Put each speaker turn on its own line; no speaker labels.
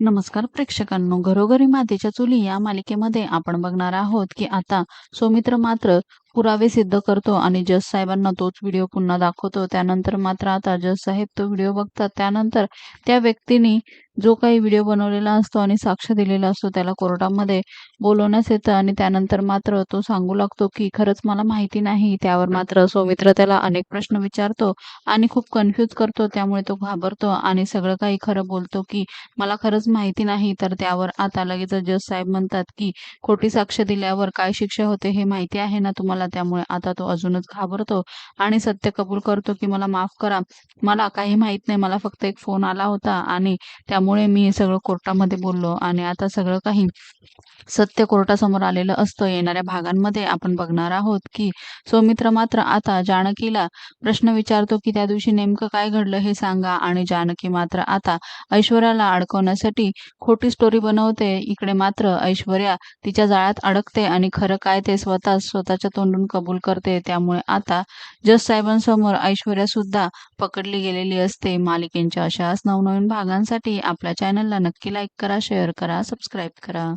नमस्कार प्रेक्षकांनो. घरोघरी मातीच्या चुली या मालिकेमध्ये आपण बघणार आहोत की आता सौमित्र मात्र पुरावे सिद्ध करतो आणि जज साहेबांना तोच व्हिडिओ पुन्हा दाखवतो. त्यानंतर मात्र आता जज साहेब तो व्हिडिओ बघतात. त्यानंतर त्या व्यक्तीने जो काही व्हिडिओ बनवलेला असतो आणि साक्ष दिलेला असतो त्याला कोर्टामध्ये बोलवण्यास येतं आणि त्यानंतर मात्र तो सांगू लागतो की खरंच मला माहिती नाही. त्यावर मात्र सौमित्र त्याला अनेक प्रश्न विचारतो आणि खूप कन्फ्यूज करतो. त्यामुळे तो घाबरतो आणि सगळं काही खरं बोलतो की मला खरंच माहिती नाही. तर त्यावर आता लगेच जज साहेब म्हणतात की खोटी साक्ष दिल्यावर काय शिक्षा होते हे माहिती आहे ना तुम्हाला? त्यामुळे आता तो अजूनच घाबरतो. आणि सत्य कबूल करतो की मला माफ करा. मला काही माहीत नाही. मला फक्त एक फोन आला होता आणि त्यामुळे मी हे सगळं कोर्टामध्ये बोललो आणि आता सगळं काही सत्य कोर्टासमोर आलेलं असतं. येणाऱ्या भागांमध्ये आपण बघणार आहोत की सौमित्र मात्र आता जानकीला प्रश्न विचारतो की त्या दिवशी नेमकं काय घडलं हे सांगा आणि जानकी मात्र आता ऐश्वर्याला अडकवण्यासाठी खोटी स्टोरी बनवते. इकडे मात्र ऐश्वर्या तिच्या जाळ्यात अडकते आणि खरं काय ते स्वतः स्वतःच्या म्हणून कबूल करते. त्यामुळे आता जज साहेबांसमोर ऐश्वर्या सुद्धा पकडली गेलेली असते मालिकेंच्या अशाच नवनवीन भागांसाठी आपल्या चॅनलला नक्की लाईक करा शेअर करा सबस्क्राईब करा.